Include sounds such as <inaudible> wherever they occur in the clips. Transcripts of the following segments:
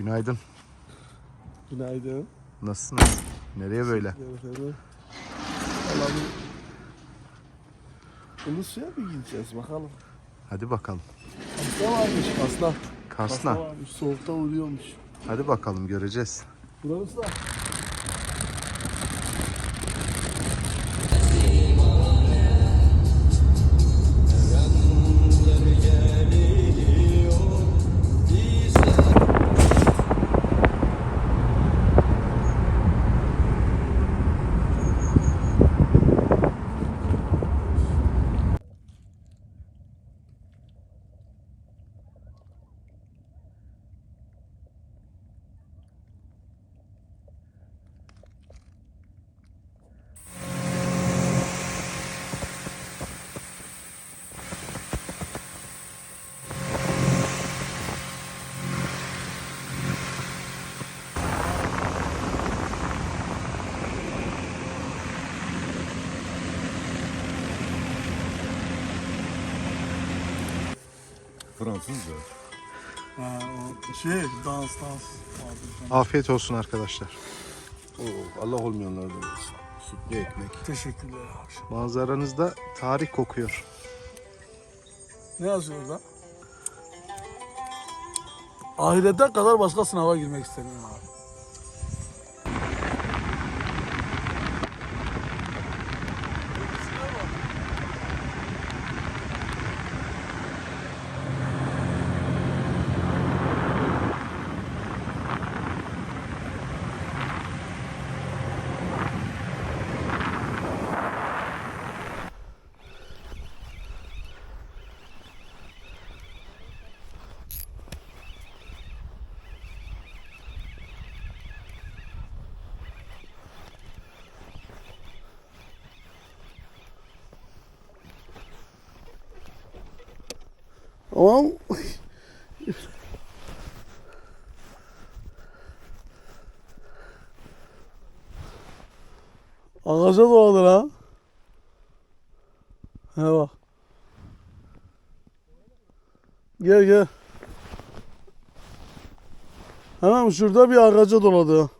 Günaydın. Günaydın. Nasılsınız? Nereye böyle? Ulusu'ya mı gideceğiz bakalım. Hadi bakalım. Hasta varmış hasta. Kars'la. Hasta varmış soğukta uyuyormuş. Hadi bakalım göreceğiz. Burası da. Fransızca. Ha, o şey dans dans. Afiyet olsun arkadaşlar. Oo, Allah olmayanlardan olsun. Sütlü ekmek. Teşekkürler abi. Manzaranızda tarih kokuyor. Ne yazıyor orada? Ahirete kadar başka sınava girmek istemiyorum abi. Ama Ağaca doladı lan. He bak. Gel gel. Hemen şurada bir ağaca doladı.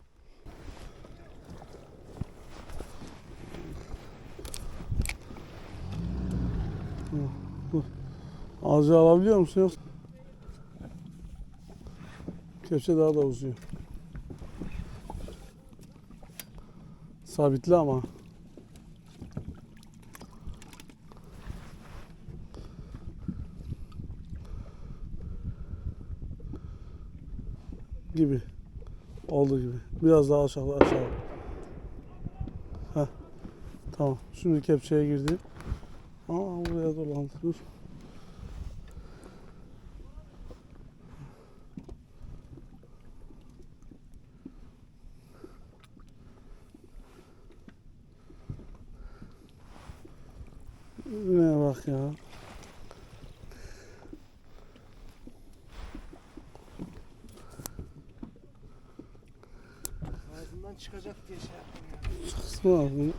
Ağacı alabiliyor musun yoksa? Kepçe daha da uzuyor. Sabitli ama. Gibi. Oldu gibi. Biraz daha aşağı aşağı. Heh. Tamam. Şimdi kepçeye girdi. Aa buraya dolandı. Dur. Ne bak ya. Ağzından çıkacak diye şey yaptım ya. Çıksın abi.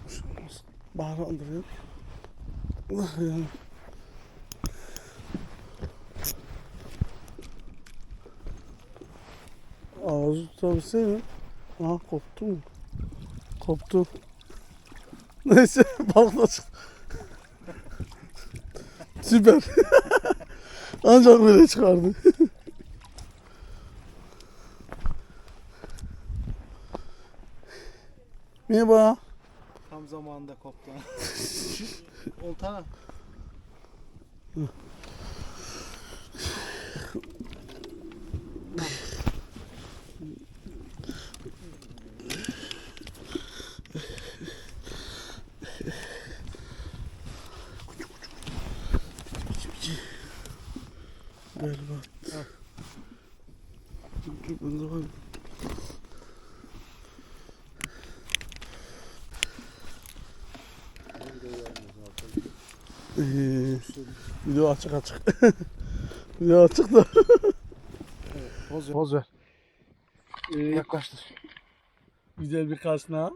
Bağlandırıyor. Allah ya. Ağzı tutabilseydim. Aha koptu mu? Koptu. <laughs> Neyse balık da çıktı. Süper. <laughs> Ancak böyle çıkardı. <laughs> Merhaba. Tam zamanında koptu. <laughs> Olta. Dur var. Ee, video açık açık. <laughs> video açık da. Poz ver. Poz ver. Ee, Yaklaştır. güzel bir kasna.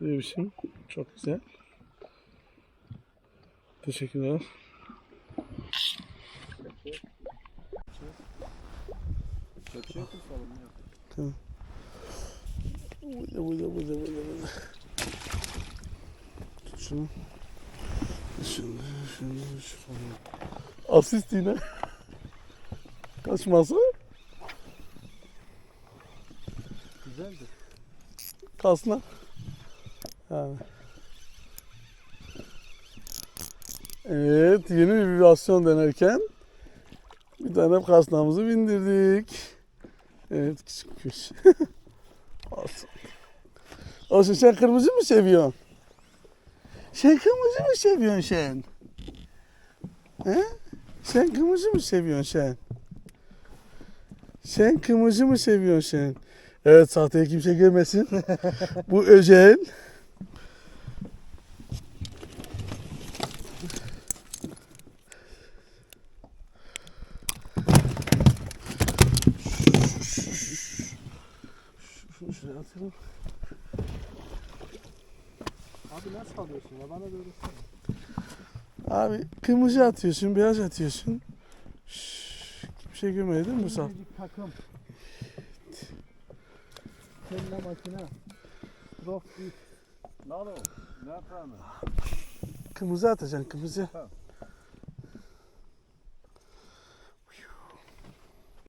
Bebişim. Çok güzel. Teşekkürler. Yok mu sorun yok. Burada. Tut şunu. Şunu şunu şunu. Asist yine. Kaçması. Güzeldi. Kasna. Yani. Evet yeni bir vibrasyon denerken bir tane kasnamızı bindirdik. Evet küçük kuş. Olsun. Olsun sen kırmızı mı seviyorsun? Sen kırmızı mı seviyorsun sen? He? Sen kırmızı mı seviyorsun sen? Sen kırmızı mı seviyorsun sen? Evet sahteyi kimse görmesin. Bu özel. Atalım. Abi nasıl alıyorsun ya? Bana da öğretsene. Abi kırmızı atıyorsun, beyaz atıyorsun. Şşş, kimse görmedi değil mi Musab? Biricik takım. Kelle makine. Prof büyük. Nano. Ne yapalım? Kırmızı atacaksın, kırmızı. Ha.